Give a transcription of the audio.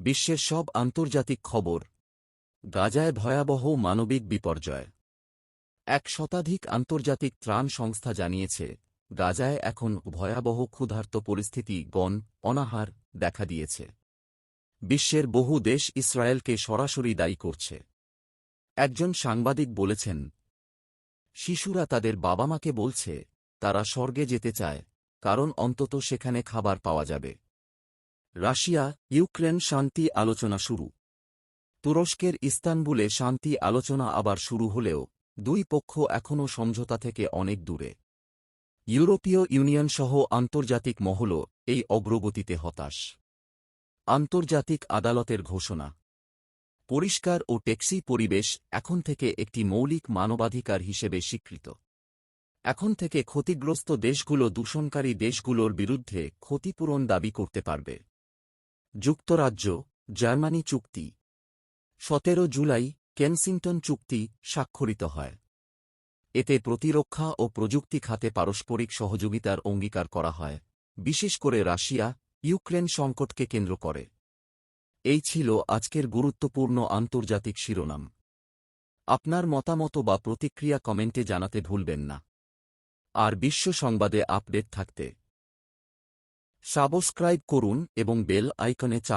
বিশ্বের সব আন্তর্জাতিক খবর। গাজায় ভয়াবহ মানবিক বিপর্যয়। এক শতাধিক আন্তর্জাতিক ত্রাণ সংস্থা জানিয়েছে, গাজায় এখন ভয়াবহ ক্ষুধার্ত পরিস্থিতি গণ অনাহার দেখা দিয়েছে। বিশ্বের বহু দেশ ইসরায়েলকে সরাসরি দায়ী করছে। একজন সাংবাদিক বলেছেন, শিশুরা তাদের বাবা মাকে বলছে, তারা স্বর্গে যেতে চায়, কারণ অন্তত সেখানে খাবার পাওয়া যাবে। রাশিয়া, ইউক্রেন শান্তি আলোচনা শুরু। তুরস্কের ইস্তানবুলে শান্তি আলোচনা আবার শুরু হলেও, দুই পক্ষ এখনও সমঝোতা থেকে অনেক দূরে। ইউরোপীয় ইউনিয়ন সহ আন্তর্জাতিক মহলও এই অগ্রগতিতে হতাশ। আন্তর্জাতিক আদালতের ঘোষণা। পরিষ্কার ও টেক্সি পরিবেশ এখন থেকে একটি মৌলিক মানবাধিকার হিসেবে স্বীকৃত। এখন থেকে ক্ষতিগ্রস্ত দেশগুলো দূষণকারী দেশগুলোর বিরুদ্ধে ক্ষতিপূরণ দাবি করতে পারবে। যুক্তরাজ্য, জার্মানি চুক্তি। সতেরো জুলাই, কেনসিংটন চুক্তি স্বাক্ষরিত হয়। এতে প্রতিরক্ষা ও প্রযুক্তি খাতে পারস্পরিক সহযোগিতার অঙ্গীকার করা হয়, বিশেষ করে রাশিয়া, ইউক্রেন সংকটকে কেন্দ্র করে। এই ছিল আজকের গুরুত্বপূর্ণ আন্তর্জাতিক শিরোনাম। আপনার মতামত বা প্রতিক্রিয়া কমেন্টে জানাতে ভুলবেন না। আর বিশ্ব সংবাদে আপডেট থাকতে সাবস্ক্রাইব করুন এবং বেল আইকনে চাপ